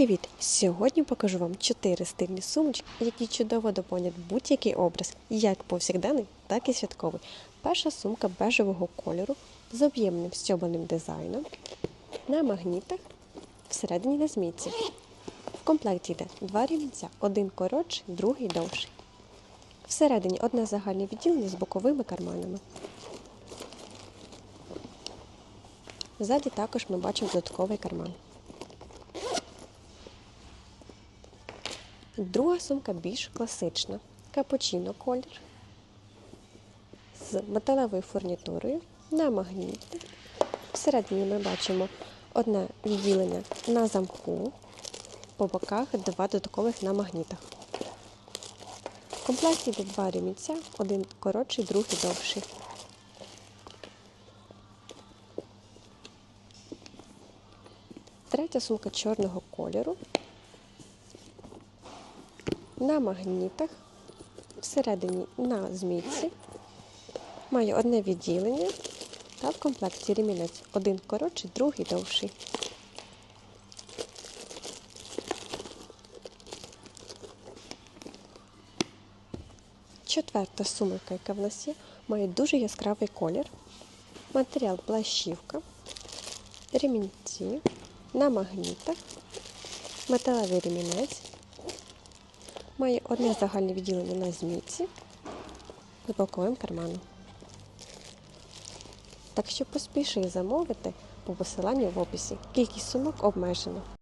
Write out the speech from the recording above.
Привіт! Сьогодні покажу вам 4 стильні сумочки, які чудово доповнять будь-який образ, як повсякденний, так і святковий. Перша сумка бежевого кольору з об'ємним стьобаним дизайном на магнітах всередині на змійці. В комплекті йде два рівнця, один коротший, другий довший. Всередині одне загальне відділення з боковими карманами. Ззаді також ми бачимо додатковий карман. Друга сумка більш класична. Капучино колір з металевою фурнітурою на магніті. Всередині ми бачимо одне відділення на замку, по боках два додаткових на магнітах. В комплекті йде два ремінця, один коротший, другий довший. Третя сумка чорного кольору на магнітах, всередині на змійці. Має одне відділення та в комплекті ремінець. Один коротший, другий довший. Четверта сумка, яка в нас є, має дуже яскравий колір. Матеріал плащівка, ремінці на магнітах, металевий ремінець. Має одне загальне відділення на змійці з боковим карманом. Так що поспіши замовити по посиланню в описі. Кількість сумок обмежена.